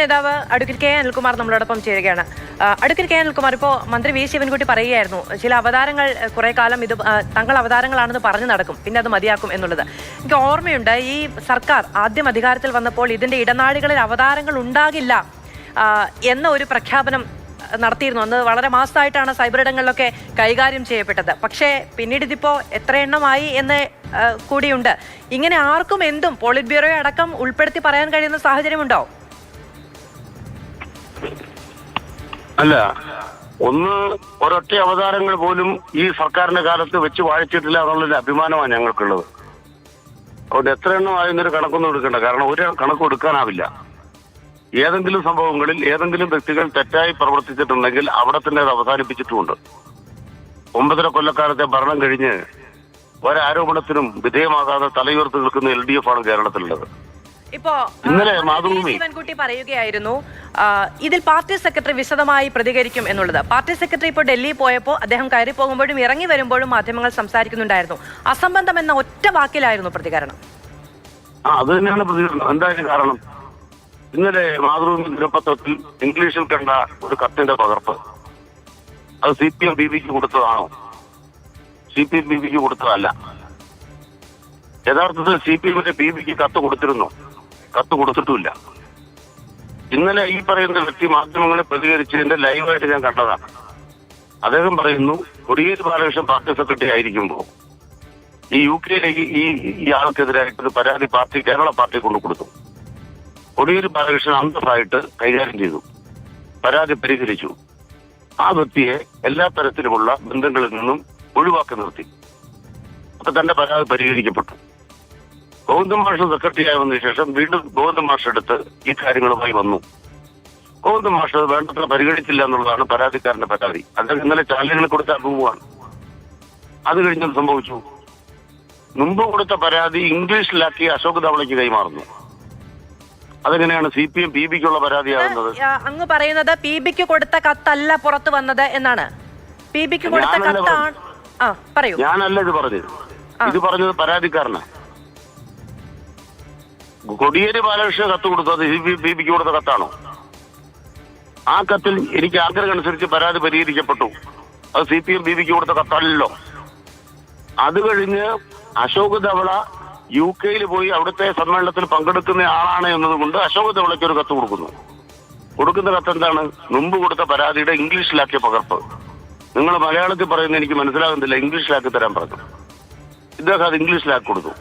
നേതാവ് അടുക്കൽ കെ അനിൽകുമാർ നമ്മളോടൊപ്പം ചേരുകയാണ്. അടുക്കൽ കെ അനിൽകുമാർ ഇപ്പോൾ മന്ത്രി വി ശിവൻകുട്ടി പറയുകയായിരുന്നു ചില അവതാരങ്ങൾ കുറെ കാലം ഇത് തങ്ങൾ അവതാരങ്ങളാണെന്ന് പറഞ്ഞു നടക്കും പിന്നെ അത് മതിയാക്കും എന്നുള്ളത്. എനിക്ക് ഓർമ്മയുണ്ട് ഈ സർക്കാർ ആദ്യം അധികാരത്തിൽ വന്നപ്പോൾ ഇതിന്റെ ഇടനാഴികളിൽ അവതാരങ്ങൾ ഉണ്ടാകില്ല എന്ന ഒരു പ്രഖ്യാപനം നടത്തിയിരുന്നു. അന്ന് വളരെ മാസമായിട്ടാണ് സൈബർ ഇടങ്ങളിലൊക്കെ കൈകാര്യം ചെയ്യപ്പെട്ടത്. പക്ഷേ പിന്നീട് ഇതിപ്പോ എത്ര എണ്ണമായി എന്ന് കൂടിയുണ്ട്. ഇങ്ങനെ ആർക്കും എന്തും പോളിറ്റ് ബ്യൂറോയെ അടക്കം ഉൾപ്പെടുത്തി പറയാൻ കഴിയുന്ന സാഹചര്യമുണ്ടോ? അല്ല ഒന്ന് ഒരൊറ്റ അവതാരങ്ങൾ പോലും ഈ സർക്കാരിന്റെ കാലത്ത് വെച്ച് വാഴിച്ചിട്ടില്ല എന്നുള്ളൊരു അഭിമാനമാണ് ഞങ്ങൾക്കുള്ളത്. അതുകൊണ്ട് എത്ര എണ്ണം ആയെന്നൊരു കണക്കൊന്നും എടുക്കണ്ട. കാരണം ഒരു കണക്കും എടുക്കാനാവില്ല. ഏതെങ്കിലും സംഭവങ്ങളിൽ ഏതെങ്കിലും വ്യക്തികൾ തെറ്റായി പ്രവർത്തിച്ചിട്ടുണ്ടെങ്കിൽ അവിടെ തന്നെ അത് അവസാനിപ്പിച്ചിട്ടുമുണ്ട്. ഒമ്പതര കൊല്ലക്കാലത്തെ ഭരണം കഴിഞ്ഞ് ഒരാരോപണത്തിനും വിധേയമാകാതെ തലയുയർത്തി നിൽക്കുന്ന എൽ ഡി എഫ് ആണ് കേരളത്തിലുള്ളത്. ഇപ്പോ ശിവൻകുട്ടി പറയുകയായിരുന്നു ഇതിൽ പാർട്ടി സെക്രട്ടറി വിശദമായി പ്രതികരിക്കും എന്നുള്ളത്. പാർട്ടി സെക്രട്ടറി ഇപ്പോൾ ഡൽഹി പോയപ്പോൾ അദ്ദേഹം കയറി പോകുമ്പോഴും ഇറങ്ങി വരുമ്പോഴും മാധ്യമങ്ങൾ സംസാരിക്കുന്നുണ്ടായിരുന്നു. അസംബന്ധം എന്ന ഒറ്റ വാക്കിലായിരുന്നു പ്രതികരണം. അത് തന്നെയാണ് പ്രതികരണം. എന്തായാലും കാരണം ഇന്നലെ മാതൃഭൂമി ദിനപത്രത്തിൽ ഇംഗ്ലീഷിൽ കണ്ട ഒരു കത്തിന്റെ പകർപ്പ്. അത് സി പി എം ബി പിക്ക് കൊടുത്തതാണോ? സി പി എം ബി പിക്ക് കൊടുത്തതല്ല. യഥാർത്ഥത്തിൽ സി പി എമ്മിന്റെ ബി പിക്ക് കത്ത് കൊടുത്തിരുന്നു? കത്ത് കൊടുത്തിട്ടുമില്ല. ഇന്നലെ ഈ പറയുന്ന വ്യക്തി മാധ്യമങ്ങളെ പ്രതികരിച്ചതിന്റെ ലൈവായിട്ട് ഞാൻ കണ്ടതാണ്. അദ്ദേഹം പറയുന്നു കൊടിയേരി ബാലകൃഷ്ണൻ പാർട്ടി സെക്രട്ടറി ആയിരിക്കുമ്പോൾ ഈ യു കെയിലേക്ക് ഈ ഒരു പരാതി പാർട്ടി കേരള പാർട്ടി കൊണ്ടു കൊടുത്തു. കൊടിയേരി ബാലകൃഷ്ണൻ അന്തസ്സായിട്ട് കൈകാര്യം ചെയ്തു. പരാതി പരിഹരിച്ചു. ആ വ്യക്തിയെ എല്ലാ തരത്തിലുമുള്ള ബന്ധങ്ങളിൽ നിന്നും ഒഴിവാക്കി നിർത്തി. അപ്പൊ തന്റെ പരാതി പരിഹരിക്കപ്പെട്ടു. ഗോവിന്ദ മാഷ് സെക്രട്ടറി ആയതിനു ശേഷം വീണ്ടും ഗോവിന്ദ മാഷ് എടുത്ത് ഈ കാര്യങ്ങളുമായി വന്നു. ഗോവിന്ദ മാഷ് അത് വേണ്ടത്ര പരിഗണിച്ചില്ല എന്നുള്ളതാണ് പരാതിക്കാരന്റെ പരാതി. അദ്ദേഹം ഇന്നലെ ചാനലുകളിൽ കൊടുത്ത അഭിമുഖമാണ് അത് കഴിഞ്ഞത് സംഭവിച്ചു? മുമ്പ് കൊടുത്ത പരാതി ഇംഗ്ലീഷിലാക്കി അശോക് ധവളയ്ക്ക് കൈമാറുന്നു. അതെങ്ങനെയാണ് സി പി എം പി ബിക്കുള്ള പരാതിയാകുന്നത്? അങ്ങ് പറയുന്നത് പി ബിക്ക് കൊടുത്ത കത്തല്ല പുറത്തു വന്നത് എന്നാണ്. പി ബിക്ക് കൊടുത്ത കത്താണ്. ഞാനല്ല ഇത് പറഞ്ഞത്. ഇത് പറഞ്ഞത് പരാതിക്കാരനാ. കൊടിയേരി ബാലകൃഷ്ണ കത്ത് കൊടുത്തത് ബി പിക്ക് കൊടുത്ത കത്താണോ? ആ കത്തിൽ എനിക്ക് ആഗ്രഹം അനുസരിച്ച് പരാതി പരിഹരിക്കപ്പെട്ടു. അത് സി പി എം ബി പിക്ക് കൊടുത്ത കത്തല്ലല്ലോ. അത് കഴിഞ്ഞ് അശോക് ധവള യു കെയിൽ പോയി അവിടുത്തെ സമ്മേളനത്തിൽ പങ്കെടുക്കുന്ന ആളാണ് എന്നതുകൊണ്ട് അശോക് ധവളയ്ക്ക് ഒരു കത്ത് കൊടുക്കുന്നു. കൊടുക്കുന്ന കത്ത് എന്താണ് മുമ്പ് കൊടുത്ത പരാതിയുടെ ഇംഗ്ലീഷിലാക്കിയ പകർപ്പ്. നിങ്ങൾ മലയാളത്തിൽ പറയുന്നത് എനിക്ക് മനസ്സിലാകുന്നില്ല. ഇംഗ്ലീഷിലാക്കി തരാൻ പറഞ്ഞു. ഇദ്ദേഹം അത് ഇംഗ്ലീഷിലാക്കി കൊടുത്തു.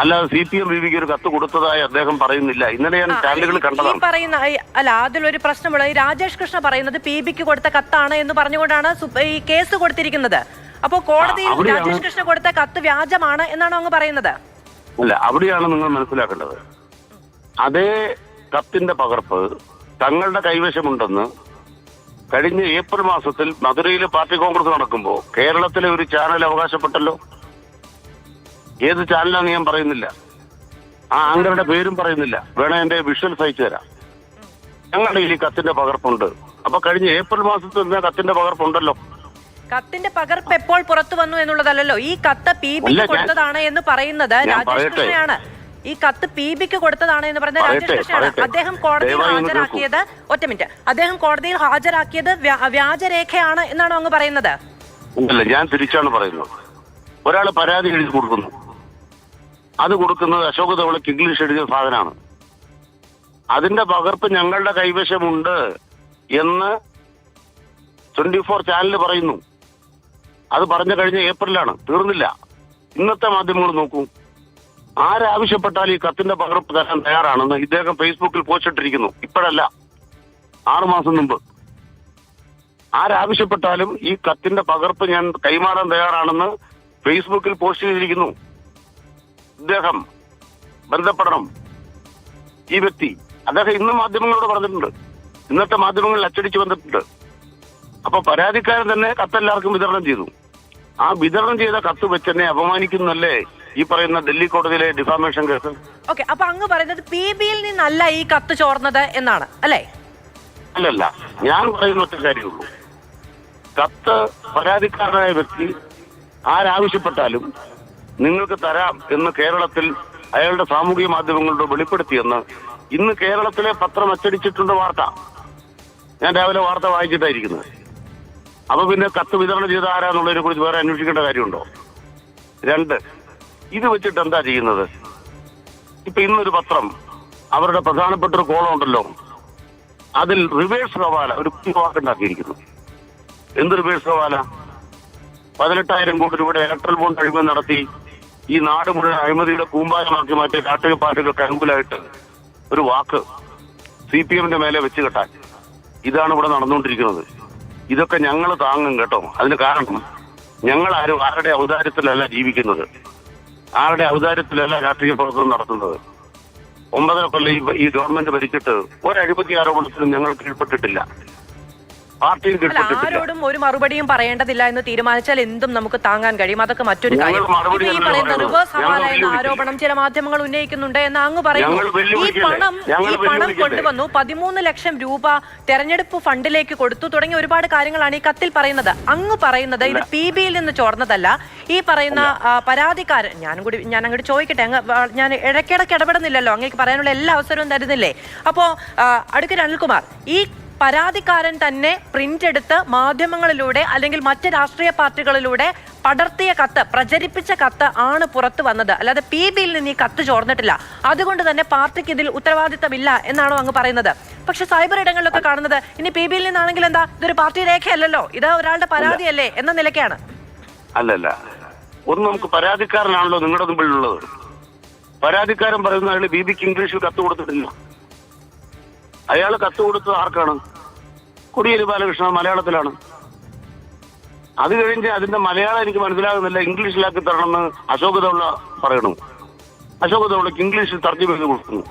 അല്ലാതെ സി പി എം ബിക്ക് ഒരു കത്ത് കൊടുത്തതായി അദ്ദേഹം പറയുന്നില്ല. ഇന്നലെ ഞാൻ ചാനലുകൾ കണ്ടതാണ്. പറയുന്ന അല്ല അതിലൊരു പ്രശ്നമുള്ളത് രാജേഷ് കൃഷ്ണ പറയുന്നത് പി ബിക്ക് കൊടുത്ത കത്താണ് എന്ന് പറഞ്ഞുകൊണ്ടാണ് ഈ കേസ് കൊടുത്തിരിക്കുന്നത്. അപ്പോൾ കോടതിയിൽ രാജേഷ് കൃഷ്ണ കൊടുത്ത കത്ത് വ്യാജമാണ് എന്നാണോ അങ്ങ് പറയുന്നത്. അല്ല അവിടെയാണ് നിങ്ങൾ മനസ്സിലാക്കേണ്ടത്. അതേ കത്തിന്റെ പകർപ്പ് തങ്ങളുടെ കൈവശമുണ്ടെന്ന് കഴിഞ്ഞ ഏപ്രിൽ മാസത്തിൽ മധുരയിലെ പാർട്ടി കോൺഗ്രസ് നടക്കുമ്പോൾ കേരളത്തിലെ ഒരു ചാനൽ അവകാശപ്പെട്ടല്ലോ? ഏത് ചാനലാണെന്ന് ഞാൻ പറയുന്നില്ല. ആ ആങ്കറുടെ പേരും പറയുന്നില്ല. വേണേ എന്റെ വിഷ്വൽസ് അയച്ചു തരാം. ഞങ്ങളുടെ ഈ കത്തിന്റെ പകർപ്പുണ്ട്. അപ്പൊ കഴിഞ്ഞ ഏപ്രിൽ മാസത്തിൽ നിന്ന് കത്തിന്റെ പകർപ്പുണ്ടല്ലോ. കത്തിന്റെ പകർപ്പ് എപ്പോൾ പുറത്തു വന്നു എന്നുള്ളതല്ലല്ലോ. ഈ കത്ത് പി ബിക്ക് കൊടുത്തതാണ് എന്ന് പറയുന്നത് രാജേഷ് കൃഷ്ണയാണ്. ഈ കത്ത് പി ബിക്ക് കൊടുത്തതാണ് എന്ന് പറയുന്നത് രാജേഷ് കൃഷ്ണയാണ്. അദ്ദേഹം കോടതിയിൽ ഹാജരാക്കിയത് ഒറ്റ മിനിറ്റ്. അദ്ദേഹം കോടതിയിൽ ഹാജരാക്കിയത് വ്യാ- വ്യാജരേഖയാണ് എന്നാണോ അങ്ങ് പറയുന്നത്? ഞാൻ തിരിച്ചാണ് പറയുന്നത്. ഒരാൾ പരാതി എഴുതി കൊടുക്കുന്നു. അത് കൊടുക്കുന്നത് അശോക് ധവളയ്ക്ക് ഇംഗ്ലീഷ് എഴുതിയ സാധനമാണ്. അതിന്റെ പകർപ്പ് ഞങ്ങളുടെ കൈവശമുണ്ട് എന്ന് ട്വന്റി ഫോർ ചാനൽ പറയുന്നു. അത് പറഞ്ഞു കഴിഞ്ഞ ഏപ്രിലാണ്. തീർന്നില്ല. ഇന്നത്തെ മാധ്യമങ്ങൾ നോക്കൂ. ആരാവശ്യപ്പെട്ടാൽ ഈ കത്തിന്റെ പകർപ്പ് തരാൻ തയ്യാറാണെന്ന് ഇദ്ദേഹം ഫേസ്ബുക്കിൽ പോസ്റ്റ് ഇട്ടിരിക്കുന്നു. ഇപ്പോഴല്ല. ആറുമാസം മുമ്പ്. ആരാവശ്യപ്പെട്ടാലും ഈ കത്തിന്റെ പകർപ്പ് ഞാൻ കൈമാറാൻ തയ്യാറാണെന്ന് ഫേസ്ബുക്കിൽ പോസ്റ്റ് ചെയ്തിരിക്കുന്നു. ഇദ്ദേഹം ബന്ധപ്പെടണം. ഈ വ്യക്തി അദ്ദേഹം ഇന്ന് മാധ്യമങ്ങളോട് പറഞ്ഞിട്ടുണ്ട്. ഇന്നത്തെ മാധ്യമങ്ങളിൽ അച്ചടിച്ച് വന്നിട്ടുണ്ട്. അപ്പൊ പരാതിക്കാരൻ തന്നെ കത്തെല്ലാവർക്കും വിതരണം ചെയ്തു. ആ വിതരണം ചെയ്ത കത്ത് വെച്ച് തന്നെ അപമാനിക്കുന്നല്ലേ ഈ പറയുന്ന ഡൽഹി കോടതിയിലെ ഡിഫാമേഷൻ കേസ്? ഓക്കെ അപ്പൊ അങ്ങ് പറയുന്നത് പി ബിയിൽ നിന്നല്ല ഈ കത്ത് ചോർന്നത് എന്നാണ് അല്ലേ? അല്ലല്ല ഞാൻ പറയുന്ന ഒറ്റ കാര്യമുള്ളൂ. കത്ത് പരാതിക്കാരനായ വ്യക്തി ആരാവശ്യപ്പെട്ടാലും നിങ്ങൾക്ക് തരാം എന്ന് കേരളത്തിൽ അയാളുടെ സാമൂഹിക മാധ്യമങ്ങളുടെ വെളിപ്പെടുത്തിയെന്ന് ഇന്ന് കേരളത്തിലെ പത്രം അച്ചടിച്ചിട്ടുണ്ട് വാർത്ത. ഞാൻ രാവിലെ വാർത്ത വായിച്ചിട്ടായിരിക്കുന്നത്. അപ്പൊ പിന്നെ കത്ത് വിതരണം ചെയ്ത ആരാന്നുള്ളതിനെ കുറിച്ച് വേറെ അന്വേഷിക്കേണ്ട കാര്യമുണ്ടോ? രണ്ട്. ഇത് വെച്ചിട്ട് എന്താ ചെയ്യുന്നത്? ഇപ്പൊ ഇന്നൊരു പത്രം അവരുടെ പ്രധാനപ്പെട്ട ഒരു കോളം ഉണ്ടല്ലോ. അതിൽ റിവേഴ്സ് ഹവാല ഒരു വാക്കുണ്ടാക്കിയിരിക്കുന്നു എന്ത് റിവേഴ്സ് ഹവാല പതിനെട്ടായിരം കോടി രൂപയുടെ ഇലക്ട്രൽ ബോണ്ട് അഴിമതി നടത്തി ഈ നാട് മുഴുവൻ അഴിമതിയുടെ കൂമ്പാരമാക്കി മാറ്റിയ രാഷ്ട്രീയ പാർട്ടികൾക്ക് അനുകൂലമായിട്ട് ഒരു വാക്ക് സി പി എമ്മിന്റെ മേലെ വെച്ച് കെട്ടാൻ. ഇതാണ് ഇവിടെ നടന്നുകൊണ്ടിരിക്കുന്നത്. ഇതൊക്കെ ഞങ്ങൾ താങ്ങും കേട്ടോ. അതിന് കാരണം ഞങ്ങൾ ആരും ആരുടെ ഔദാര്യത്തിലല്ല ജീവിക്കുന്നത്. ആരുടെ ഔദാര്യത്തിലല്ല രാഷ്ട്രീയ പ്രവർത്തനം നടത്തുന്നത്. ഒമ്പതര കൊല്ലം ഈ ഗവൺമെന്റ് ഭരിച്ചിട്ട് ഒരു അഴിമതി ആരോപണത്തിനും ഞങ്ങൾ കീഴ്പ്പെട്ടിട്ടില്ല. ആരോടും ഒരു മറുപടിയും പറയേണ്ടതില്ല എന്ന് തീരുമാനിച്ചാൽ എന്തും നമുക്ക് താങ്ങാൻ കഴിയും. അതൊക്കെ മറ്റൊരു കാര്യം. ഈ പറയുന്ന. റിവേഴ്സ് ഹവാല എന്ന ആരോപണം ചില മാധ്യമങ്ങൾ ഉന്നയിക്കുന്നുണ്ട് എന്ന് അങ്ങ് പറയുന്നു. ഈ പണം ഈ പണം കൊണ്ടുവന്നു. പതിമൂന്ന് ലക്ഷം രൂപ തെരഞ്ഞെടുപ്പ് ഫണ്ടിലേക്ക് കൊടുത്തു തുടങ്ങിയ ഒരുപാട് കാര്യങ്ങളാണ് ഈ കത്തിൽ പറയുന്നത്. അങ്ങ് പറയുന്നത് ഇത് പി ബിയിൽ നിന്ന് ചോർന്നതല്ല. ഈ പറയുന്ന പരാതിക്കാരൻ ഞാനും കൂടി ഞാൻ അങ്ങോട്ട് ചോദിക്കട്ടെ. അങ്ങ് ഞാൻ ഇടയ്ക്കിടയ്ക്ക് ഇടപെടുന്നില്ലല്ലോ. അങ്ങേക്ക് പറയാനുള്ള എല്ലാ അവസരവും തരുന്നില്ലേ? അപ്പോ അടുക്കൽ അനിൽകുമാർ ഈ പരാതിക്കാരൻ തന്നെ പ്രിന്റ് എടുത്ത് മാധ്യമങ്ങളിലൂടെ അല്ലെങ്കിൽ മറ്റ് രാഷ്ട്രീയ പാർട്ടികളിലൂടെ പടർത്തിയ കത്ത് പ്രചരിപ്പിച്ച കത്ത് ആണ് പുറത്തു വന്നത്. അല്ലാതെ പി ബിയിൽ നിന്ന് ഈ കത്ത് ചോർന്നിട്ടില്ല. അതുകൊണ്ട് തന്നെ പാർട്ടിക്ക് ഇതിൽ ഉത്തരവാദിത്തമില്ല എന്നാണോ അങ്ങ് പറയുന്നത്. പക്ഷെ സൈബർ ഇടങ്ങളിലൊക്കെ കാണുന്നത് ഇനി പി ബിയിൽ നിന്നാണെങ്കിൽ എന്താ ഇതൊരു പാർട്ടി രേഖയല്ലല്ലോ? ഇത് ഒരാളുടെ പരാതിയല്ലേ എന്ന നിലയ്ക്കാണ്. അല്ലല്ല. ഒന്ന് നമുക്ക് പരാതിക്കാരനാണല്ലോ നിങ്ങളുടെ മുമ്പിലുള്ളത്. പരാതിക്കാരൻ പറയുന്ന അയാൾ ബി ബിക്ക് ഇംഗ്ലീഷിൽ കത്ത് കൊടുത്തിട്ടില്ല. അയാൾ കത്ത് കൊടുത്തത് ആർക്കാണ്? കൊടിയേരി ബാലകൃഷ്ണൻ മലയാളത്തിലാണ്. അത് കഴിഞ്ഞ് അതിന്റെ മലയാളം എനിക്ക് മനസ്സിലാകുന്നില്ല ഇംഗ്ലീഷിലാക്കി തരണമെന്ന് അശോക് തവള പറയണു. അശോക് തവളക്ക് ഇംഗ്ലീഷിൽ തർജമ ചെയ്ത് കൊടുക്കുന്നു.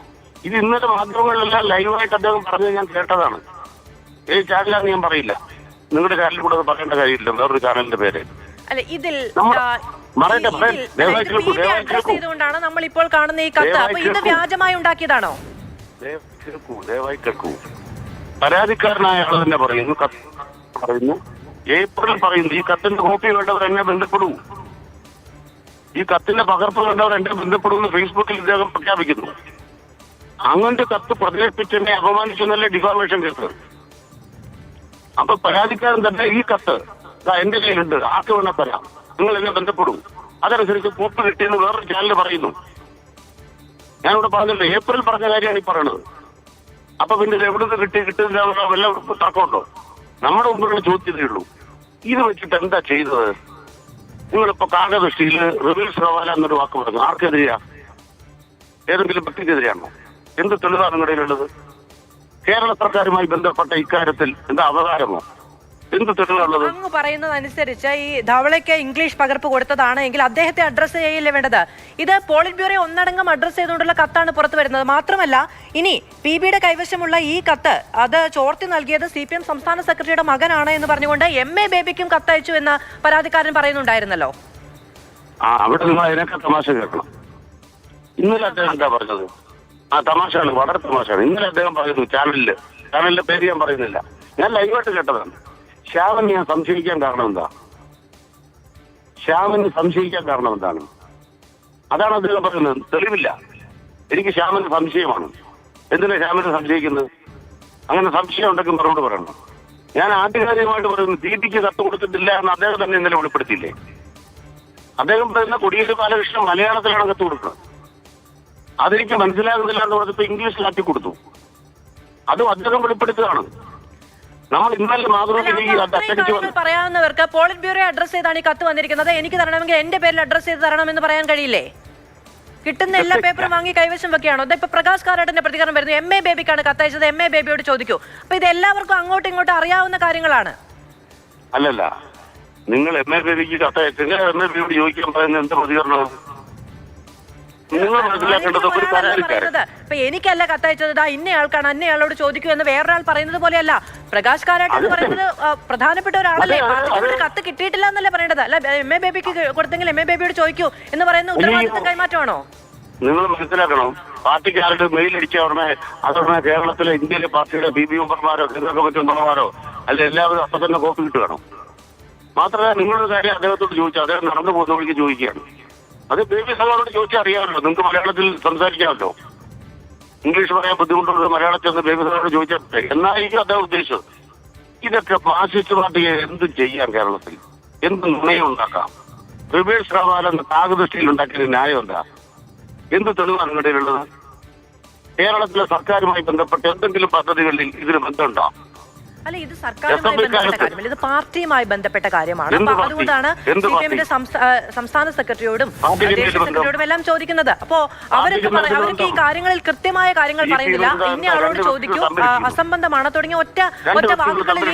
ഇത് ഇന്നത്തെ മാധ്യമങ്ങളിലെല്ലാം ലൈവായിട്ട് അദ്ദേഹം പറഞ്ഞത് ഞാൻ കേട്ടതാണ്. ഏത് ചാനലാണെന്ന് ഞാൻ പറയില്ല. നിങ്ങളുടെ ചാനലിൽ കൂടെ പറയേണ്ട കാര്യമില്ല. വേറൊരു ചാനലിന്റെ പേര്. അല്ല ഇതിൽ. ചെയ്തുകൊണ്ടാണ് നമ്മൾ ഇപ്പോൾ കാണുന്ന ഈ കത്ത്. അപ്പൊ ഇത് വ്യാജമായി ഉണ്ടാക്കിയതാണോ? ദയവായി കേൾക്കൂ. പരാതിക്കാരനായ ആൾ തന്നെ പറയുന്നു പറയുന്നു. ഏപ്രിൽ പറയുന്നു ഈ കത്തിന്റെ കോപ്പി വേണ്ടവർ എന്നെ ബന്ധപ്പെടൂ. ഈ കത്തിന്റെ പകർപ്പ് വേണ്ടവർ എന്നെ ബന്ധപ്പെടുമെന്ന് ഫേസ്ബുക്കിൽ ഇദ്ദേഹം പ്രഖ്യാപിക്കുന്നു. അങ്ങനത്തെ കത്ത് പ്രചരിപ്പിച്ചെന്നെ അപമാനിച്ചെന്നല്ലേ ഡിഫോർമേഷൻ കേസ്. അപ്പൊ പരാതിക്കാരൻ തന്നെ ഈ കത്ത് എന്റെ കയ്യിലുണ്ട് ആർക്ക് വേണ തരാം. നിങ്ങൾ എന്നെ ബന്ധപ്പെടൂ. അതനുസരിച്ച് കോപ്പി കിട്ടിയെന്ന് വേറൊരു ചാനൽ പറയുന്നു. ഞാനിവിടെ പറഞ്ഞല്ലോ ഏപ്രിൽ പറഞ്ഞ കാര്യമാണ് ഈ പറയണത്. അപ്പൊ പിന്നെ എവിടുന്ന് കിട്ടി കിട്ടുന്നില്ല വല്ല തർക്കമുണ്ടോ? നമ്മുടെ മുമ്പിലുള്ള ചോദ്യതേ ഉള്ളൂ. ഇത് വെച്ചിട്ട് എന്താ ചെയ്തത്? നിങ്ങളിപ്പോ കാകദൃഷ്ടിയിൽ റിവേഴ്സ് റവാല എന്നൊരു വാക്ക് പറഞ്ഞു ആർക്കെതിരെയാ? ഏതെങ്കിലും വ്യക്തിക്കെതിരെയാണോ? എന്ത് തെളിവാണ് നിങ്ങളുടെ കയ്യിലുള്ളത്? കേരള സർക്കാരുമായി ബന്ധപ്പെട്ട ഇക്കാര്യത്തിൽ എന്താ അവതാരമോ അങ്ങ് പറയുന്നതനുസരിച്ച് ഈ ധവളയ്ക്ക് ഇംഗ്ലീഷ് പകർപ്പ് കൊടുത്തതാണ് എങ്കിൽ അദ്ദേഹത്തെ അഡ്രസ് ചെയ്യില്ലേ വേണ്ടത്? ഇത് പോളിറ്റ് ബ്യൂറോ ഒന്നടങ്കം അഡ്രസ്സ് ചെയ്തുകൊണ്ടുള്ള കത്താണ് പുറത്തു വരുന്നത്. മാത്രമല്ല ഇനി പി ബിയുടെ കൈവശമുള്ള ഈ കത്ത് അത് ചോർത്തി നൽകിയത് സി പി എം സംസ്ഥാന സെക്രട്ടറിയുടെ മകനാണ് എന്ന് പറഞ്ഞുകൊണ്ട് എം എ ബേബിക്കും കത്തയച്ചു എന്ന് പരാതിക്കാരൻ പറയുന്നുണ്ടായിരുന്നല്ലോ. അവിടെ നിങ്ങൾ അതിനൊക്കെ തമാശ കേൾക്കണം. ഇന്നലെ അദ്ദേഹം എന്താ പറഞ്ഞത്? ആ തമാശയാണ് വളരെ തമാശയാണ്. ഇന്നലെ അദ്ദേഹം പറയുന്നു ചാനലിൽ ചാനലിന്റെ പേര് ഞാൻ പറയുന്നില്ല. ഞാൻ ലൈവായിട്ട് കേട്ടതാണ്. ശ്യാമന് ഞാൻ സംശയിക്കാൻ കാരണം എന്താ? ശ്യാമന് സംശയിക്കാൻ കാരണം എന്താണ്? അതാണ് അദ്ദേഹം പറയുന്നത്. തെളിവില്ല. എനിക്ക് ശ്യാമന് സംശയമാണ്. എന്തിനാ ശ്യാമന് സംശയിക്കുന്നത്? അങ്ങനെ സംശയം ഉണ്ടെങ്കിൽ മറുപടി പറയണം. ഞാൻ ആധികാരികമായിട്ട് പറയുന്നു ദീപിക്ക് കത്ത് കൊടുത്തിട്ടില്ല എന്ന് അദ്ദേഹം തന്നെ ഇന്നലെ വെളിപ്പെടുത്തിയില്ലേ? അദ്ദേഹം പറയുന്ന കൊടിയേരി ബാലകൃഷ്ണൻ മലയാളത്തിലാണ് കത്ത് കൊടുക്കുന്നത്. അതെനിക്ക് മനസ്സിലാകുന്നില്ല എന്ന് പറഞ്ഞപ്പോ ഇംഗ്ലീഷിലാക്കി കൊടുത്തു. അതും അദ്ദേഹം വെളിപ്പെടുത്തുകയാണ്. നമ്മൾ ഇന്നലെ മാതൃഭൂമി പറയാവുന്നവർക്ക് പോളിറ്റ് ബ്യൂറോ അഡ്രസ് ചെയ്താണ് ഈ കത്ത് വന്നിരിക്കുന്നത്. എനിക്ക് തരണമെങ്കിൽ എന്റെ പേരിൽ അഡ്രസ് ചെയ്ത് തരണമെന്ന് പറയാൻ കഴിയില്ലേ? കിട്ടുന്ന എല്ലാ പേപ്പറും വാങ്ങി കൈവശം വെക്കുകയാണോ? ഇപ്പൊ പ്രകാശ് കാരാട്ടിന്റെ പ്രതികരണം വരുന്നു. എം എ ബേബിക്കാണ് കത്തയച്ചത് എം എ ബേബിയോട് ചോദിക്കൂ. അപ്പൊ ഇത് എല്ലാവർക്കും അങ്ങോട്ടും ഇങ്ങോട്ടും അറിയാവുന്ന കാര്യങ്ങളാണ്. അല്ലല്ല. നിങ്ങൾ എം എ ബേബിക്ക് കത്തയച്ചെങ്കിൽ എം എ ബേബിയോട് ചോദിക്കാൻ പറയുന്നത് എന്ത് പ്രതികരണമാണ്? ഇപ്പൊ എനിക്കല്ല കത്തയച്ചത്. ദാ ഇന്നയാൾക്കാണ് അന്നയാളോട് ചോദിക്കൂ എന്ന് വേറൊരാൾ പറയുന്നത് പോലെയല്ല. പ്രകാശ് കാരാട്ട് എന്ന് പറയുന്നത് പ്രധാനപ്പെട്ട ഒരാളല്ലേ? ഒരു കത്ത് കിട്ടിയിട്ടില്ല എന്നല്ലേ പറയേണ്ടത് അല്ല എം എ ബേബിക്ക് കൊടുത്തെങ്കിൽ എം എ ബേബിയോട് ചോദിക്കൂ എന്ന് പറയുന്ന ഉത്തരവാദിത്തം കൈമാറ്റമാണോ? നിങ്ങൾ മനസ്സിലാക്കണം. പാർട്ടിക്കാരുടെ മെയിൽ അടിച്ച ഉടനെ അതുടനെ കേരളത്തിലെ ഇന്ത്യയിലെ പാർട്ടിയുടെ ബി ബി മെമ്പർമാരോ കേന്ദ്ര കമ്മിറ്റി മെമ്പർമാരോ അല്ലെ എല്ലാവരും അപ്പൊ തന്നെ കോപ്പി കിട്ടുകയാണോ. മാത്രമല്ല നിങ്ങളൊരു കാര്യം അദ്ദേഹത്തോട് ചോദിച്ചു. അദ്ദേഹം നടന്നു പോകുന്നവർക്ക് ചോദിക്കുകയാണ്. അത് ബേബി സഹോദരോട് ചോദിച്ചാൽ അറിയാമല്ലോ. നിങ്ങൾക്ക് മലയാളത്തിൽ സംസാരിക്കാമല്ലോ. ഇംഗ്ലീഷ് പറയാൻ ബുദ്ധിമുട്ടുള്ളത് മലയാളത്തിൽ ഒന്ന് ബേബിസാറോട് ചോദിച്ചാൽ എന്നായിരിക്കും അദ്ദേഹം ഉദ്ദേശിച്ചത്. ഇതൊക്കെ ഫാസിസ്റ്റ് പാർട്ടിയെ എന്ത് ചെയ്യാം കേരളത്തിൽ? എന്ത് നുണയം ഉണ്ടാക്കാം? റിവേഴ്സ് റവാലെന്ന് താകദൃഷ്ടിയിൽ ഉണ്ടാക്കിയ ന്യായം എന്താ? എന്ത് തെളിവാണ് നിങ്ങളുടെ ഉള്ളത് കേരളത്തിലെ സർക്കാരുമായി ബന്ധപ്പെട്ട് എന്തെങ്കിലും പദ്ധതികളിൽ ഇതിന് ബന്ധമുണ്ടോ? അല്ല ഇത് സർക്കാരുമായി ബന്ധപ്പെട്ട കാര്യമല്ല ഇത് പാർട്ടിയുമായി ബന്ധപ്പെട്ട കാര്യമാണ്. അപ്പൊ അതുകൊണ്ടാണ് സി പി എമ്മിന്റെ സംസ്ഥാന സെക്രട്ടറിയോടും ദേശീയ സെക്രട്ടറിയോടും എല്ലാം ചോദിക്കുന്നത്. അപ്പോ അവരൊക്കെ അവർക്ക് ഈ കാര്യങ്ങളിൽ കൃത്യമായ കാര്യങ്ങൾ പറയുന്നില്ല. ഇനി ആളോട് രണ്ട് ചോദിക്കൂ. അസംബന്ധമാണോ തുടങ്ങിയ ഒറ്റ ഒറ്റ വാക്കുകളിൽ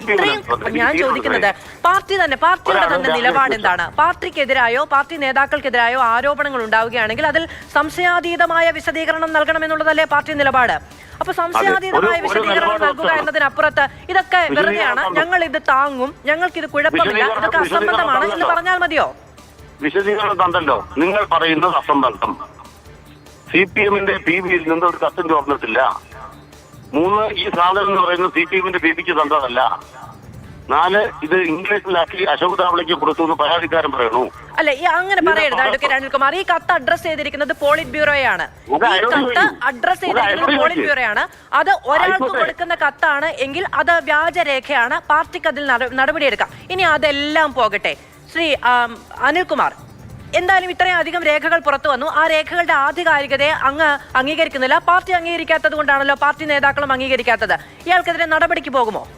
ഇത്രയും ഞാൻ ചോദിക്കുന്നത് പാർട്ടി തന്നെ പാർട്ടിയുടെ തന്നെ നിലപാട് എന്താണ്? പാർട്ടിക്കെതിരായോ പാർട്ടി നേതാക്കൾക്കെതിരായോ ആരോപണങ്ങൾ ഉണ്ടാവുകയാണെങ്കിൽ അതിൽ സംശയാതീതമായ വിശദീകരണം നൽകണമെന്നുള്ളതല്ലേ പാർട്ടി നിലപാട്? അപ്പൊ സംശയാതീതമായ വിശദീകരണം നൽകുക എന്നതിനപ്പുറത്ത് ഇതൊക്കെ വെറുതെയാണ്. ഞങ്ങൾ ഇത് താങ്ങും. ഞങ്ങൾക്ക് ഇത് കുഴപ്പമില്ല ഇതൊക്കെ അസംബന്ധമാണ് എന്ന് പറഞ്ഞാൽ മതിയോ? വിശദീകരണം തന്നല്ലോ. നിങ്ങൾ പറയുന്നത് അസംബന്ധം. സി പി എമ്മിന്റെ പി ബിയിൽ നിന്ന് ഒരു കത്തും ചോർന്നിട്ടില്ല മൂന്ന് ഈ സാധനം എന്ന് പറയുന്നത് സി പി എമ്മിന്റെ പി ബിക്ക് തന്നതല്ല. നാല് ഇത് ഇംഗ്ലീഷിലാക്കി അശോക് താവളയ്ക്ക് കൊടുത്തു എന്ന് പരാതിക്കാരൻ പറയുന്നു. അല്ലെ ഈ അങ്ങനെ പറയരുത്. അഡ്വക്കേറ്റ് അനിൽകുമാർ ഈ കത്ത് അഡ്രസ് ചെയ്തിരിക്കുന്നത് പോളിറ്റ് ബ്യൂറോയാണ്. ഈ കത്ത് അഡ്രസ് ചെയ്തിരിക്കുന്നത് പോളിറ്റ് ബ്യൂറോയാണ്. അത് ഒരാൾക്ക് കൊടുക്കുന്ന കത്താണ് എങ്കിൽ അത് വ്യാജരേഖയാണ്. പാർട്ടിക്ക് അതിൽ നട- നടപടിയെടുക്കാം. ഇനി അതെല്ലാം പോകട്ടെ. ശ്രീ അനിൽകുമാർ എന്തായാലും ഇത്രയും അധികം രേഖകൾ പുറത്തു വന്നു. ആ രേഖകളുടെ ആധികാരികതയെ അങ്ങ് അംഗീകരിക്കുന്നില്ല. പാർട്ടി അംഗീകരിക്കാത്തത് കൊണ്ടാണല്ലോ പാർട്ടി നേതാക്കളും അംഗീകരിക്കാത്തത്. ഇയാൾക്കെതിരെ നടപടിക്ക് പോകുമോ?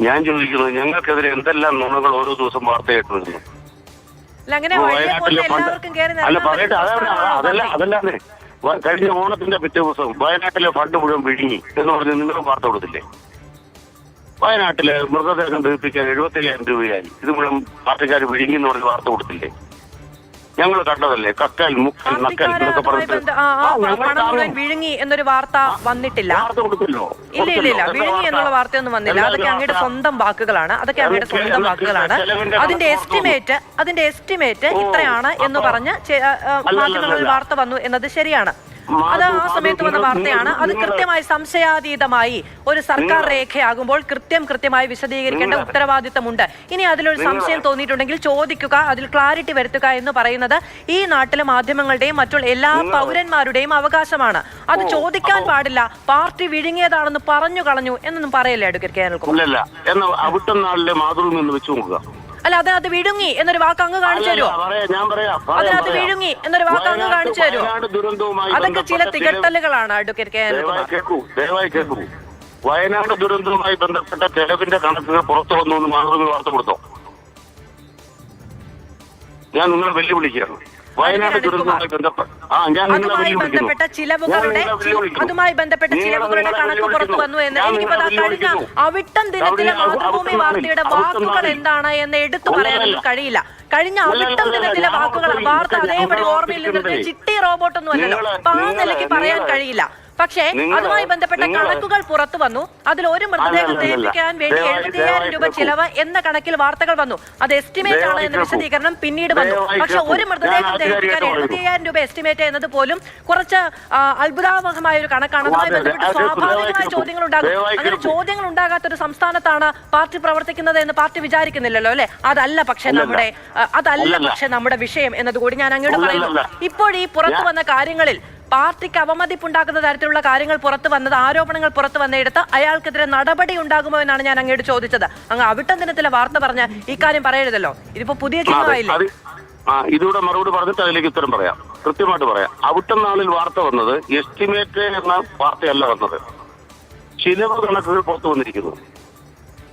ഞാൻ ചോദിക്കുന്നത് ഞങ്ങൾക്കെതിരെ എന്തെല്ലാം നുണകൾ ഓരോ ദിവസം വാർത്തയായിട്ട് വരുന്നു അല്ല പറയട്ടെ അതല്ല കഴിഞ്ഞ ഓണത്തിന്റെ പിറ്റേ ദിവസം വയനാട്ടിലെ ഫണ്ട് മുഴുവൻ വിഴുങ്ങി എന്ന് പറഞ്ഞ് നിങ്ങളും വാർത്ത കൊടുത്തില്ലേ? വയനാട്ടിലെ മൃതദേഹം ദഹിപ്പിക്കാൻ എഴുപത്തയ്യായിരം രൂപയായി. ഇത് മുഴുവൻ പാർട്ടിക്കാർ വിഴുങ്ങി എന്ന് പറഞ്ഞ് വാർത്ത കൊടുത്തില്ലേ? ഞങ്ങൾ കണ്ടതല്ലേ? കക്കൽ മുക്കൽ നക്കൽ എന്നൊക്കെ പറഞ്ഞിട്ട് വിഴുങ്ങി എന്നൊരു വാർത്ത വന്നിട്ടില്ല. ഇല്ല ഇല്ല ഇല്ല. വിഴുങ്ങി എന്നുള്ള വാർത്ത? വാർത്തയൊന്നും വന്നില്ല. അതൊക്കെ അങ്ങയുടെ? സ്വന്തം വാക്കുകളാണ്. അതൊക്കെ അങ്ങയുടെ സ്വന്തം വാക്കുകളാണ്. അതിന്റെ എസ്റ്റിമേറ്റ് അതിന്റെ എസ്റ്റിമേറ്റ് ഇത്രയാണ് എന്ന് പറഞ്ഞ് മാധ്യമങ്ങളിൽ വാർത്ത വന്നു എന്നത് ശരിയാണ്. അത് ആ സമയത്ത് വന്ന വാർത്തയാണ്. അത് കൃത്യമായി സംശയാതീതമായി ഒരു സർക്കാർ രേഖയാകുമ്പോൾ കൃത്യം കൃത്യമായി വിശദീകരിക്കേണ്ട ഉത്തരവാദിത്തമുണ്ട്. ഇനി അതിലൊരു സംശയം തോന്നിയിട്ടുണ്ടെങ്കിൽ ചോദിക്കുക അതിൽ ക്ലാരിറ്റി വരുത്തുക എന്ന് പറയുന്നത് ഈ നാട്ടിലെ മാധ്യമങ്ങളുടെയും മറ്റുള്ള എല്ലാ പൗരന്മാരുടെയും അവകാശമാണ്. അത് ചോദിക്കാൻ പാടില്ല. പാർട്ടി വിഴുങ്ങിയതാണെന്ന് പറഞ്ഞു കളഞ്ഞു എന്നൊന്നും പറയല്ലേ അടുക്കൽ കേരളത്തിൽ അവിട്ടം നാളിലെ നിന്ന് വെച്ച് നോക്കുക. അല്ല അതിനകത്ത് വിഴുങ്ങി എന്നൊരു വാക്ക് അങ്ങ് കാണിച്ചു തരുമോ അതിനകത്ത് വിഴുങ്ങി എന്നൊരു വാക്ക് അങ്ങ് കാണിച്ചു തരുമോ അതൊക്കെ ചില തികട്ടലുകളാണ് അഡ്വക്കേറ്റ് കെ വയനാട് ദുരന്തവുമായി ബന്ധപ്പെട്ട ചെലവിന്റെ കണക്കുകൾ പുറത്തു വന്നു എന്ന് മാതൃഭൂമി വാർത്ത കൊടുത്തോ? ഞാൻ നിങ്ങളെ വെല്ലുവിളിക്കുകയാണ്. വയനാട് ദുരന്തവുമായി ബന്ധപ്പെട്ട ആ ഞാൻ നിങ്ങളെ അതുമായി വെല്ലുവിളിക്കുന്നു ബന്ധപ്പെട്ട ചിലവുകളുടെ ഞാൻ നിങ്ങളെ വെല്ലുവിളിക്കുന്നു. അതുമായി ബന്ധപ്പെട്ട ചിലവുകളുടെ നിങ്ങളെ കണക്ക് പുറത്തു വന്നു എന്ന് ഞാൻ എനിക്കിപ്പോ നിങ്ങളെ കഴിഞ്ഞ വെല്ലുവിളിക്കുന്നു. അവിട്ടം ദിനത്തിലെ അവിടെ മാതൃഭൂമി വാർത്തയുടെ വാക്കുകൾ എന്താണ് എന്ന് എടുത്തു പറയാനൊന്നും അല്ലല്ല. കഴിയില്ല. കഴിഞ്ഞ അവിട്ടം അല്ലല്ല, ദിനത്തിലെ ഞാൻ വാക്കുകൾ വാർത്ത അതേപടി ഓർമ്മയിൽ ചിട്ടി റോബോട്ടൊന്നും അല്ലല്ലോ നിങ്ങൾ അപ്പൊ ആ നിലയ്ക്ക് പറയാൻ കഴിയില്ല. പക്ഷേ അതുമായി ബന്ധപ്പെട്ട കണക്കുകൾ പുറത്തു വന്നു. അതിൽ ഒരു മൃതദേഹം. ദഹിപ്പിക്കാൻ വേണ്ടി എഴുപത്തിയ്യായിരം രൂപ ചിലവ് എന്ന കണക്കിൽ വാർത്തകൾ വന്നു. അത് എസ്റ്റിമേറ്റ് ആണ് എന്ന വിശദീകരണം പിന്നീട് വന്നു. പക്ഷെ ഒരു മൃതദേഹം ദഹിപ്പിക്കാൻ എഴുപത്തിയായിരം രൂപ എസ്റ്റിമേറ്റ് എന്നത് പോലും കുറച്ച് അത്ഭുതാവഹമായ ഒരു കണക്കാണ്. അതുമായി അതെ, അതെ. ബന്ധപ്പെട്ട് സ്വാഭാവികമായ ചോദ്യങ്ങൾ ഉണ്ടാകും. അങ്ങനെ ചോദ്യങ്ങൾ ഉണ്ടാകാത്ത ഒരു സംസ്ഥാനത്താണ് പാർട്ടി പ്രവർത്തിക്കുന്നത് എന്ന് പാർട്ടി വിചാരിക്കുന്നില്ലല്ലോ അല്ലെ? അതല്ല പക്ഷെ നമ്മുടെ അതല്ല. പക്ഷെ നമ്മുടെ വിഷയം എന്നതുകൂടി ഞാൻ അങ്ങോട്ട് പറയുന്നു. ഇപ്പോഴീ ഇപ്പോൾ ഈ പുറത്തു വന്ന കാര്യങ്ങളിൽ പാർട്ടിക്ക് അവമതിപ്പുണ്ടാക്കുന്ന തരത്തിലുള്ള കാര്യങ്ങൾ പുറത്തു വന്നത് ആരോപണങ്ങൾ പുറത്തു വന്നിടത്ത് അയാൾക്കെതിരെ നടപടി ഉണ്ടാകുമോ എന്നാണ് ഞാൻ അങ്ങോട്ട് ചോദിച്ചത്. അങ്ങ് അവിട്ടം ദിനത്തിലെ വാർത്ത പറഞ്ഞ ഇക്കാര്യം പറയരുതല്ലോ. ഇതിപ്പോ പുതിയ ചിഹ്നമായില്ലേ? ആ ഇതിലൂടെ മറുപടി പറഞ്ഞിട്ട് അതിലേക്ക് ഉത്തരം പറയാം. കൃത്യമായിട്ട് പറയാം. അവിട്ടം നാളിൽ വാർത്ത വന്നത് എസ്റ്റിമേറ്റ് എന്ന വാർത്തയല്ല വന്നത്. ചിലവ് കണക്കുകൾ പുറത്തു വന്നിരിക്കുന്നു.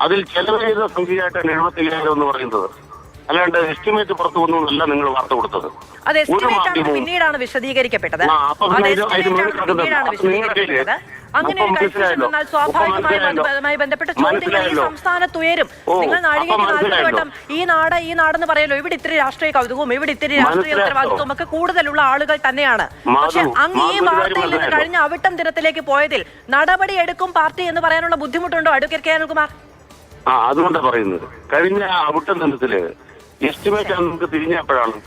അതിൽ ചെലവ് ചെയ്ത സംഖ്യയായിട്ടാണ് എഴുപത്തി എന്ന് പറയുന്നത്. അല്ലാണ്ട് എസ്റ്റിമേറ്റ് പുറത്തു വന്നു എന്നല്ല നിങ്ങൾ വാർത്ത കൊടുത്തത്. അത് എസ്റ്റിമേറ്റ് പിന്നീടാണ് വിശദീകരിക്കപ്പെട്ടത്. അങ്ങനെ ഒരു കൺഫ്യൂഷൻ. വന്നാൽ സ്വാഭാവികമായും അതുമായി ബന്ധപ്പെട്ട ചോദ്യങ്ങൾ ഈ. സംസ്ഥാനത്ത് ഉയരും. നിങ്ങൾ നാഴികയ്ക്ക് നാൽപ്പത് വട്ടം ഈ നാട് ഈ നാടെന്ന് പറയല്ലോ ഇവിടെ ഇത്തിരി രാഷ്ട്രീയ കൗതുകവും ഇവിടെ ഇത്തിരി രാഷ്ട്രീയ. ഉത്തരവാദിത്വവും ഒക്കെ കൂടുതലുള്ള ആളുകൾ തന്നെയാണ്. പക്ഷെ അങ്ങ് ഈ വാർത്തയിൽ നിന്ന് കഴിഞ്ഞ അവിട്ടം ദിനത്തിലേക്ക് പോയതിൽ നടപടി എടുക്കും പാർട്ടി എന്ന് പറയാനുള്ള ബുദ്ധിമുട്ടുണ്ടോ അഡ്വക്കേറ്റ് കെ അനിൽകുമാർ? ആ അതുകൊണ്ടാണ് പറയുന്നത്. കഴിഞ്ഞ അവിട്ടം ദിനത്തിൽ എസ്റ്റിമേറ്റ് നമുക്ക് തിരിഞ്ഞപ്പോഴാണ്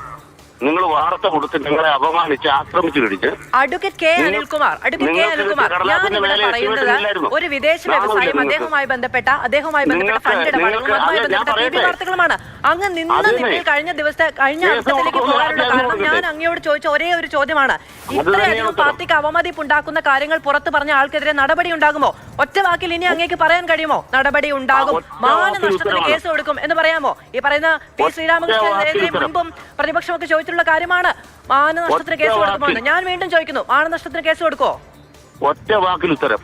നിങ്ങൾ വാർത്ത കൊടുത്ത് നിങ്ങളെ അപമാനിച്ച് ആക്രമിച്ചു കഴിഞ്ഞ് advocate K Anilkumar advocate K Anilkumar ഞാൻ ഇവിടെ പറയുന്നത് ഒരു വിദേശ വ്യവസായം അദ്ദേഹവുമായി ബന്ധപ്പെട്ട അദ്ദേഹവുമായി ബന്ധപ്പെട്ട ഫണ്ട് ഇടപാടുകളും അതുമായി ബന്ധപ്പെട്ട പറയട്ടെ. വാർത്തകളുമാണ്. അങ്ങ് നിന്ന് നിങ്ങൾ കഴിഞ്ഞ ദിവസത്തെ കഴിഞ്ഞ അർത്ഥത്തിലേക്ക് പോകാനുള്ള കാരണം ഞാൻ അങ്ങയോട് ചോദിച്ച ഒരേ ഒരു ചോദ്യമാണ്. ഇത്രയധികം പാർട്ടിക്ക് അവമതിപ്പ് ഉണ്ടാക്കുന്ന കാര്യങ്ങൾ പുറത്തു പറഞ്ഞ ആൾക്കെതിരെ നടപടി ഉണ്ടാകുമോ? ഒറ്റ വാക്കിൽ ഇനി അങ്ങേക്ക് പറയാൻ കഴിയുമോ? നടപടി ഉണ്ടാകും. മാനനഷ്ടത്തിന് കേസ് കൊടുക്കും എന്ന് പറയാമോ? ഈ പറയുന്ന പി ശ്രീരാമകൃഷ്ണനെതിരെ. മുൻപും പ്രതിപക്ഷമൊക്കെ ചോദിച്ചിട്ടുള്ള കാര്യമാണ്. മാനനഷ്ടത്തിന് കേസ് കൊടുക്കുമ്പോൾ ഞാൻ വീണ്ടും ചോദിക്കുന്നു മാനനഷ്ടത്തിന് കേസ് കൊടുക്കുമോ ഒറ്റ വാക്കിൽ ഉത്തരം.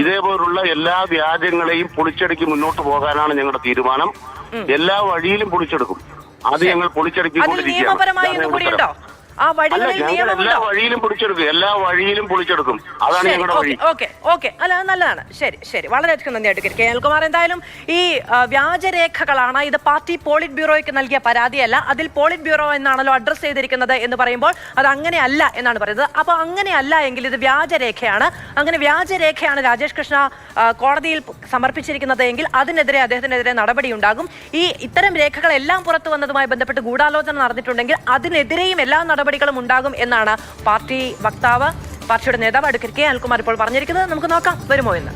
ഇതേപോലുള്ള എല്ലാ വ്യാജങ്ങളെയും പൊളിച്ചടുക്കി മുന്നോട്ട് പോകാനാണ് ഞങ്ങളുടെ തീരുമാനം. എല്ലാ വഴിയിലും പൊളിച്ചെടുക്കും. അത് ഞങ്ങൾ പൊളിച്ചടുക്കി പൊളിച്ചടുക്കിക്കൊണ്ടിരിക്കുകയാണ് ആ അല്ല വഴികളിൽ എല്ലാ നിയമമുണ്ടോ വഴിയിലും പൊളിച്ചെടുക്കും എല്ലാ വഴിയിലും പൊളിച്ചെടുക്കും അതാണ് ശരി ഞങ്ങളുടെ വഴി. ഓക്കെ. ഓക്കെ അല്ല അത് നല്ലതാണ്. ശരി ശരി. വളരെയധികം നന്ദിയായിട്ട് കെ. അനിൽകുമാർ. എന്തായാലും ഈ ആ, വ്യാജരേഖകളാണ് ഇത് പാർട്ടി പോളിറ്റ് ബ്യൂറോയ്ക്ക് നൽകിയ പരാതിയല്ല. അതിൽ പോളിറ്റ് ബ്യൂറോ എന്നാണല്ലോ അഡ്രസ് ചെയ്തിരിക്കുന്നത് എന്ന് പറയുമ്പോൾ അത് അങ്ങനെയല്ല എന്നാണ് പറയുന്നത്. അപ്പോൾ അങ്ങനെയല്ല എങ്കിൽ ഇത് വ്യാജരേഖയാണ്. അങ്ങനെ വ്യാജരേഖയാണ് രാജേഷ് കൃഷ്ണ ആ, കോടതിയിൽ സമർപ്പിച്ചിരിക്കുന്നത് എങ്കിൽ അതിനെതിരെ അദ്ദേഹത്തിനെതിരെ നടപടി ഉണ്ടാകും. ഈ ഇത്തരം രേഖകളെല്ലാം പുറത്തു വന്നതുമായി ബന്ധപ്പെട്ട് ഗൂഢാലോചന നടന്നിട്ടുണ്ടെങ്കിൽ അതിനെതിരെയും എല്ലാ നടപടികളും ഉണ്ടാകും എന്നാണ് പാർട്ടി വക്താവ് പാർട്ടിയുടെ നേതാവ് അടുക്കൽ കെ അനിൽകുമാർ ഇപ്പോൾ പറഞ്ഞിരിക്കുന്നത്. നമുക്ക് നോക്കാം വരുമോ എന്ന്.